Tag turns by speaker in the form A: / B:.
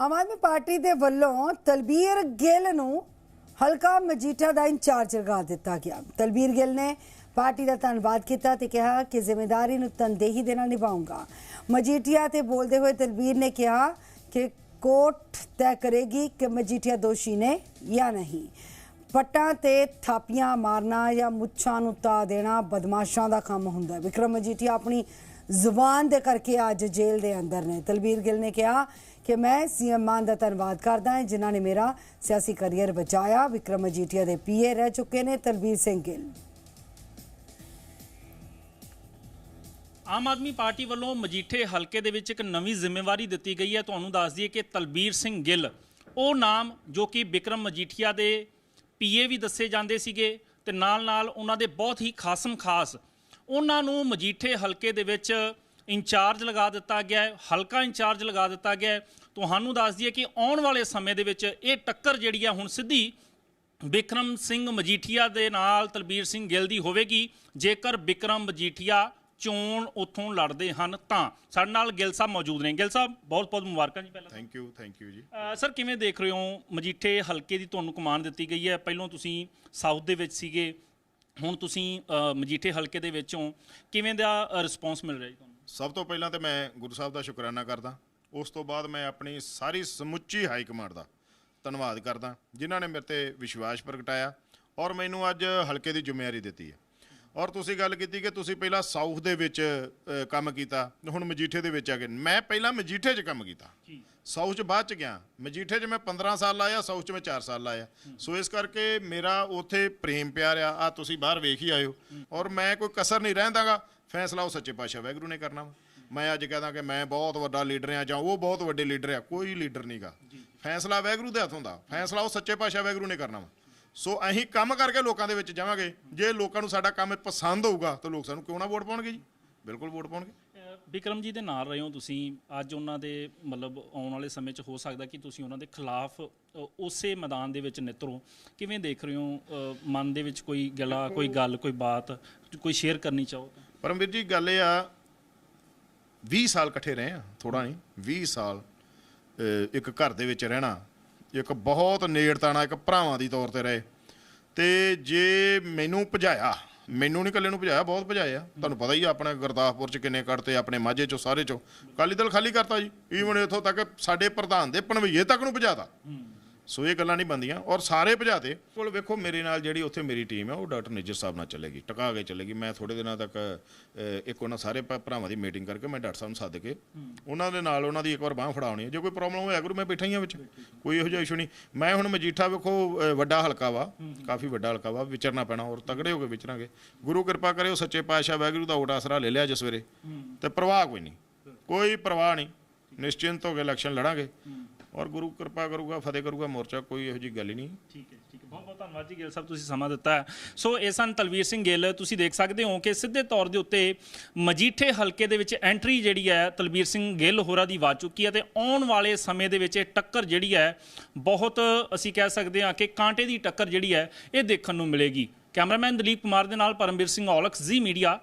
A: ਆਮ Aadmi party ਦੇ ਵੱਲੋਂ ਤਲਬੀਰ ਗਿੱਲ ਨੂੰ ਹਲਕਾ ਮਜੀਠਾ ਦਾ ਇੰਚਾਰਜ ਲਗਾ ਦਿੱਤਾ ਗਿਆ। ਤਲਬੀਰ ਗਿੱਲ ਨੇ ਪਾਰਟੀ ਦਾ ਧੰਨਵਾਦ ਕੀਤਾ ਤੇ ਕਿਹਾ ਕਿ ਜ਼ਿੰਮੇਵਾਰੀ ਨੂੰ ਤਨਦੇਹੀ ਦੇ ਨਾਲ ਨਿਭਾਉਂਗਾ ਮਜੀਠੀਆ ਤੇ ਬੋਲਦੇ ਹੋਏ ਤਲਬੀਰ ਨੇ ਕਿਹਾ ਕਿ ਕੋਰਟ ਤੈਅ ਕਰੇਗੀ ਕਿ ਮਜੀਠੀਆ ਦੋਸ਼ੀ ਨੇ ਜਾਂ ਨਹੀਂ। ਪੱਟਾਂ ਤੇ ਥਾਪੀਆਂ ਮਾਰਨਾ ਜਾਂ ਮੁੱਛਾਂ ਨੂੰ ਤਾ ਦੇਣਾ ਬਦਮਾਸ਼ਾਂ ਦਾ ਕੰਮ ਹੁੰਦਾ ਹੈ। ਵਿਕਰਮ ਮਜੀਠੀਆ ਆਪਣੀ ਜ਼ੁਬਾਨ ਦੇ ਕਰਕੇ ਅੱਜ ਜੇਲ੍ਹ ਦੇ ਅੰਦਰ ਨੇ। ਤਲਬੀਰ ਗਿੱਲ ਨੇ ਕਿਹਾ ਕਿ ਮੈਂ ਸੀਐਮ ਮਾਨ ਦਾ ਧੰਨਵਾਦ ਕਰਦਾ ਹਾਂ, ਜਿਨ੍ਹਾਂ ਨੇ ਮੇਰਾ ਸਿਆਸੀ ਕੈਰੀਅਰ ਬਚਾਇਆ। ਵਿਕਰਮ ਮਜੀਠੀਆ ਦੇ ਪੀਏ ਰਹਿ ਚੁੱਕੇ ਨੇ ਤਲਬੀਰ ਸਿੰਘ ਗਿੱਲ।
B: ਆਮ ਆਦਮੀ ਪਾਰਟੀ ਵੱਲੋਂ ਮਜੀਠੇ ਹਲਕੇ ਦੇ ਵਿੱਚ ਇੱਕ ਨਵੀਂ ਜ਼ਿੰਮੇਵਾਰੀ ਦਿੱਤੀ ਗਈ ਹੈ। ਤੁਹਾਨੂੰ ਦੱਸ ਦਈਏ ਕਿ ਤਲਬੀਰ ਸਿੰਘ ਗਿੱਲ, ਉਹ ਨਾਮ ਜੋ ਕਿ ਵਿਕਰਮ ਮਜੀਠੀਆ ਦੇ ਪੀਏ ਵੀ ਦੱਸੇ ਜਾਂਦੇ ਸੀਗੇ ਤੇ ਨਾਲ ਨਾਲ ਉਹਨਾਂ ਦੇ ਬਹੁਤ ਹੀ ਖਾਸਮ ਖਾਸ ਉਹਨਾਂ ਨੂੰ ਮਜੀਠੇ ਹਲਕੇ ਦੇ ਵਿੱਚ ਇੰਚਾਰਜ ਲਗਾ ਦਿੱਤਾ ਗਿਆ ਹੈ ਹਲਕਾ ਇੰਚਾਰਜ ਲਗਾ ਦਿੱਤਾ ਗਿਆ ਹੈ। ਤੁਹਾਨੂੰ ਦੱਸ ਦਈਏ ਕਿ ਆਉਣ ਵਾਲੇ ਸਮੇਂ ਦੇ ਵਿੱਚ ਇਹ ਟੱਕਰ ਜਿਹੜੀ ਆ ਹੁਣ ਸਿੱਧੀ ਵਿਕਰਮ ਸਿੰਘ ਮਜੀਠੀਆ ਦੇ ਨਾਲ ਤਲਬੀਰ ਸਿੰਘ ਗਿੱਲ ਦੀ ਹੋਵੇਗੀ। ਜੇਕਰ ਵਿਕਰਮ ਮਜੀਠੀਆ ਚੋਣ ਉੱਥੋਂ ਲੜਦੇ ਹਨ ਤਾਂ। ਸਾਡੇ ਨਾਲ ਗਿੱਲ ਸਾਹਿਬ ਮੌਜੂਦ ਨੇ। ਗਿੱਲ ਸਾਹਿਬ ਬਹੁਤ ਬਹੁਤ ਮੁਬਾਰਕਾਂ ਜੀ ਪਹਿਲਾਂ
C: ਥੈਂਕ ਯੂ ਥੈਂਕ ਯੂ ਜੀ।
B: ਸਰ ਕਿਵੇਂ ਦੇਖ ਰਹੇ ਹੋ? ਮਜੀਠੇ ਹਲਕੇ ਦੀ ਤੁਹਾਨੂੰ ਕਮਾਨ ਦਿੱਤੀ ਗਈ ਹੈ। ਪਹਿਲਾਂ ਤੁਸੀਂ ਸਾਊਥ ਦੇ ਵਿੱਚ ਸੀਗੇ ਹੁਣ ਤੁਸੀਂ ਮਜੀਠੇ ਹਲਕੇ ਦੇ ਵਿੱਚੋਂ ਕਿਵੇਂ ਦਾ ਰਿਸਪੌਂਸ ਮਿਲ ਰਿਹਾ ਜੀ ਤੁਹਾਨੂੰ?
C: ਸਭ ਤੋਂ ਪਹਿਲਾਂ ਤੇ ਮੈਂ ਗੁਰੂ ਸਾਹਿਬ ਦਾ ਸ਼ੁਕਰਾਨਾ ਕਰਦਾ। ਉਸ ਤੋਂ ਬਾਅਦ ਮੈਂ ਆਪਣੀ ਸਾਰੀ ਸਮੁੱਚੀ ਹਾਈ ਕਮਾਂਡ ਦਾ ਧੰਨਵਾਦ ਕਰਦਾ, ਜਿਨ੍ਹਾਂ ਨੇ ਮੇਰੇ ਤੇ ਵਿਸ਼ਵਾਸ ਪ੍ਰਗਟਾਇਆ ਔਰ ਮੈਨੂੰ ਅੱਜ ਹਲਕੇ ਦੀ ਜ਼ਿੰਮੇਵਾਰੀ ਦਿੱਤੀ ਹੈ। ਔਰ ਤੁਸੀਂ ਗੱਲ ਕੀਤੀ ਕਿ ਤੁਸੀਂ ਪਹਿਲਾਂ ਸਾਊਥ ਦੇ ਵਿੱਚ ਅ, ਕੰਮ ਕੀਤਾ ਹੁਣ ਮਜੀਠੇ ਦੇ ਵਿੱਚ ਆ ਗਏ। ਮੈਂ ਪਹਿਲਾਂ ਮਜੀਠੇ 'ਚ ਕੰਮ ਕੀਤਾ। ਸਾਊਥ 'ਚ ਬਾਅਦ 'ਚ ਗਿਆ। ਮਜੀਠੇ 'ਚ ਮੈਂ 15 ਸਾਲ ਲਾਇਆ ਸਾਊਥ 'ਚ ਮੈਂ 4 ਸਾਲ ਲਾਇਆ। ਸੋ ਇਸ ਕਰਕੇ ਮੇਰਾ ਉੱਥੇ ਪ੍ਰੇਮ ਪਿਆਰ ਆ। ਆ ਤੁਸੀਂ ਬਾਹਰ ਵੇਖ ਹੀ ਆਇਓ ਔਰ ਮੈਂ ਕੋਈ ਕਸਰ ਨਹੀਂ ਰਹਿੰਦਾਗਾ। ਫੈਸਲਾ ਉਹ ਸੱਚੇ ਪਾਤਸ਼ਾਹ ਵਾਹਿਗੁਰੂ ਨੇ ਕਰਨਾ ਵਾ। ਮੈਂ ਅੱਜ ਕਹਦਾ ਕਿ ਮੈਂ ਬਹੁਤ ਵੱਡਾ ਲੀਡਰ ਆ ਜਾਂ ਉਹ ਬਹੁਤ ਵੱਡੇ ਲੀਡਰ ਆ ਕੋਈ ਲੀਡਰ ਨਹੀਂਗਾ ਫੈਸਲਾ ਵਾਹਿਗੁਰੂ ਦੇ ਹੱਥੋਂ ਦਾ। ਫੈਸਲਾ ਉਹ ਸੱਚੇ ਪਾਤਸ਼ਾਹ ਵਾਹਿਗੁਰੂ ਨੇ ਕਰਨਾ ਵਾ। ਸੋ ਅਸੀਂ ਕੰਮ ਕਰਕੇ ਲੋਕਾਂ ਦੇ ਵਿੱਚ ਜਾਵਾਂਗੇ। ਜੇ ਲੋਕਾਂ ਨੂੰ ਸਾਡਾ ਕੰਮ ਪਸੰਦ ਹੋਊਗਾ ਤਾਂ ਲੋਕ ਸਾਨੂੰ ਕਿਉਂ ਨਾ ਵੋਟ ਪਾਉਣਗੇ ਜੀ? ਬਿਲਕੁਲ ਵੋਟ ਪਾਉਣਗੇ।
B: ਵਿਕਰਮ ਜੀ ਦੇ ਨਾਲ ਰਹੇ ਹੋ ਤੁਸੀਂ। ਅੱਜ ਉਹਨਾਂ ਦੇ ਮਤਲਬ ਆਉਣ ਵਾਲੇ ਸਮੇਂ 'ਚ ਹੋ ਸਕਦਾ ਕਿ ਤੁਸੀਂ ਉਹਨਾਂ ਦੇ ਖਿਲਾਫ ਉਸੇ ਮੈਦਾਨ ਦੇ ਵਿੱਚ ਨਿਤਰੋ। ਕਿਵੇਂ ਦੇਖ ਰਹੇ ਹੋ? ਮਨ ਦੇ ਵਿੱਚ ਕੋਈ ਗਿਲਾ ਕੋਈ ਗੱਲ ਕੋਈ ਬਾਤ ਕੋਈ ਸ਼ੇਅਰ ਕਰਨੀ ਚਾਹੋ?
C: ਪਰਮਵੀਰ ਜੀ ਗੱਲ ਇਹ ਆ 20 ਸਾਲ ਇਕੱਠੇ ਰਹੇ ਆ ਥੋੜਾ ਨਹੀਂ 20 ਸਾਲ ਇੱਕ ਘਰ ਦੇ ਵਿੱਚ ਰਹਿਣਾ। ਇੱਕ ਬਹੁਤ ਨੇੜਤਾ ਨਾਲ ਇੱਕ ਭਰਾਵਾਂ ਦੀ ਤੌਰ ਤੇ ਰਹੇ। ਤੇ ਜੇ ਮੈਨੂੰ ਭਜਾਇਆ, ਮੈਨੂੰ ਨਹੀਂ ਇਕੱਲੇ ਨੂੰ ਭਜਾਇਆ, ਬਹੁਤ ਭਜਾਇਆ ਤੁਹਾਨੂੰ ਪਤਾ ਹੀ ਆ ਆਪਣੇ ਗੁਰਦਾਸਪੁਰ ਚ ਕਿੰਨੇ ਕੱਢਤੇ ਆਪਣੇ ਮਾਝੇ ਚੋਂ, ਸਾਰੇ ਚੋਂ। ਕਾਲੀ ਦਲ ਖਾਲੀ ਕਰਤਾ ਜੀ। ਈਵਨ ਇੱਥੋਂ ਤੱਕ ਸਾਡੇ ਪ੍ਰਧਾਨ ਦੇ ਪਣਵਈਏ ਤੱਕ ਨੂੰ ਭਜਾਤਾ। ਸੋ ਇਹ ਗੱਲਾਂ ਨਹੀਂ ਬੰਦੀਆਂ ਔਰ ਸਾਰੇ ਭਜਾਤੇ ਕੋਲ ਵੇਖੋ ਮੇਰੇ ਨਾਲ ਜਿਹੜੀ ਉੱਥੇ ਮੇਰੀ ਟੀਮ ਹੈ, ਉਹ ਡਾਕਟਰ ਨਿੱਜਰ ਸਾਹਿਬ ਨਾਲ ਚੱਲੇਗੀ, ਟਕਾ ਕੇ ਚੱਲੇਗੀ। ਮੈਂ ਥੋੜੇ ਦਿਨਾਂ ਤੱਕ ਇੱਕ ਉਹਨਾਂ ਸਾਰੇ ਭਰਾਵਾਂ ਦੀ ਮੀਟਿੰਗ ਕਰਕੇ ਮੈਂ ਡਾਕਟਰ ਸਾਹਿਬ ਨੂੰ ਸੱਦ ਕੇ ਉਹਨਾਂ ਦੇ ਨਾਲ ਉਹਨਾਂ ਦੀ ਇੱਕ ਵਾਰ ਬਾਹ ਫੜਾਉਣੀ ਹੈ। ਜੇ ਕੋਈ ਪ੍ਰੋਬਲਮ ਹੋਇਆ ਕਰੂ ਮੈਂ ਬੈਠਾ ਹੀ ਹਾਂ ਵਿੱਚ। ਕੋਈ ਇਹੋ ਜਿਹਾ ਇਸ਼ੂ ਨਹੀਂ। ਮੈਂ ਹੁਣ ਮਜੀਠਾ ਵੇਖੋ ਵੱਡਾ ਹਲਕਾ ਵਾ, ਕਾਫੀ ਵੱਡਾ ਹਲਕਾ ਵਾ, ਵਿਚਰਨਾ ਪੈਣਾ, ਔਰ ਤਗੜੇ ਹੋ ਕੇ ਵਿਚਰਾਂਗੇ। ਗੁਰੂ ਕਿਰਪਾ ਕਰੇ ਉਹ ਸੱਚੇ ਪਾਤਸ਼ਾਹ ਵਾਹਿਗੁਰੂ ਦਾ ਓਟ ਆਸਰਾ ਲੈ ਲਿਆ ਜਿਸ ਵੇਰੇ ਤੇ ਪ੍ਰਵਾਹ ਕੋਈ ਨਹੀਂ। ਕੋਈ ਪ੍ਰਵਾਹ ਨਹੀਂ। ਨਿਸ਼ਚਿੰਤ ਹੋ ਕੇ ਇਲੈਕਸ਼ਨ ਲੜਾਂਗੇ। ਔਰ ਗੁਰੂ ਕਿਰਪਾ ਕਰੂਗਾ, ਫਤਿਹ ਕਰੂਗਾ, ਮੋਰਚਾ ਕੋਈ ਇਹੋ ਜਿਹੀ ਗੱਲ ਹੀ ਨਹੀਂ।
B: ਠੀਕ ਹੈ ਠੀਕ ਹੈ। ਬਹੁਤ ਬਹੁਤ ਧੰਨਵਾਦ ਜੀ, ਗਿੱਲ ਸਾਹਿਬ ਤੁਸੀਂ ਸਮਾਂ ਦਿੱਤਾ ਸੋ ਇਹ ਸਨ ਤਲਵੀਰ ਸਿੰਘ ਗਿੱਲ। ਤੁਸੀਂ ਦੇਖ ਸਕਦੇ ਹੋ ਕਿ ਸਿੱਧੇ ਤੌਰ ਦੇ ਉੱਤੇ ਮਜੀਠੇ ਹਲਕੇ ਦੇ ਵਿੱਚ ਐਂਟਰੀ ਜਿਹੜੀ ਹੈ ਤਲਵੀਰ ਸਿੰਘ ਗਿੱਲ ਹੋਰਾਂ ਦੀ ਵਾ ਚੁੱਕੀ ਹੈ ਤੇ ਆਉਣ ਵਾਲੇ ਸਮੇਂ ਦੇ ਵਿੱਚ ਇਹ ਟੱਕਰ ਜਿਹੜੀ ਹੈ ਬਹੁਤ, ਅਸੀਂ ਕਹਿ ਸਕਦੇ ਹਾਂ ਕਿ ਕਾਂਟੇ ਦੀ ਟੱਕਰ ਜਿਹੜੀ ਹੈ ਇਹ ਦੇਖਣ ਨੂੰ ਮਿਲੇਗੀ। ਕੈਮਰਾਮੈਨ ਦਲੀਪ ਕੁਮਾਰ ਦੇ ਨਾਲ ਪਰਮਵੀਰ ਸਿੰਘ ਔਲਖ, ਜ਼ੀ ਮੀਡੀਆ।